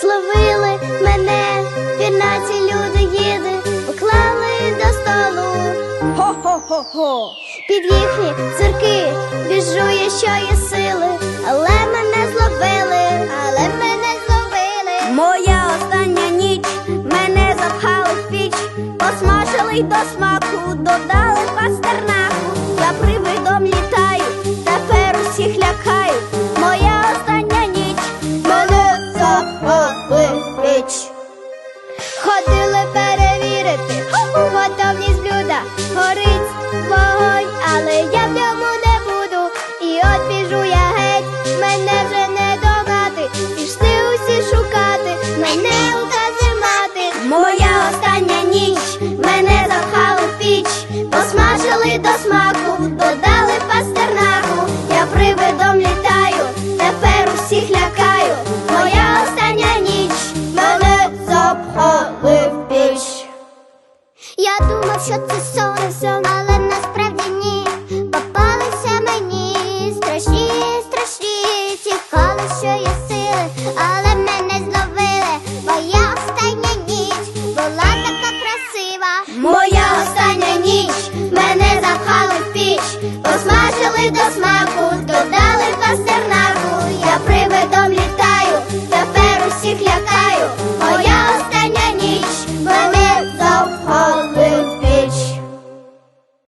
зловили мене, пірнаці люди їди, поклали до столу. Хо-хо-хо-хо. Під їхні цирки біжу я, що є сили, але мене зловили, але мене зловили. Моя остання ніч мене запхали в піч, посмажили й до смаку, додали готовність блюда. Горить вогонь, але я в ньому не буду. І от біжу я геть, мене вже не догнати. Пішли усі шукати, мене указимати. Моя остання ніч Мене запхали піч, посмажили до смаку, що це сон, але насправді ні. Попалися мені страшні, страшні, тікали, що є сили, але мене зловили. Моя остання ніч була така красива. Моя остання ніч мене запхали в піч, посмажили до смаку.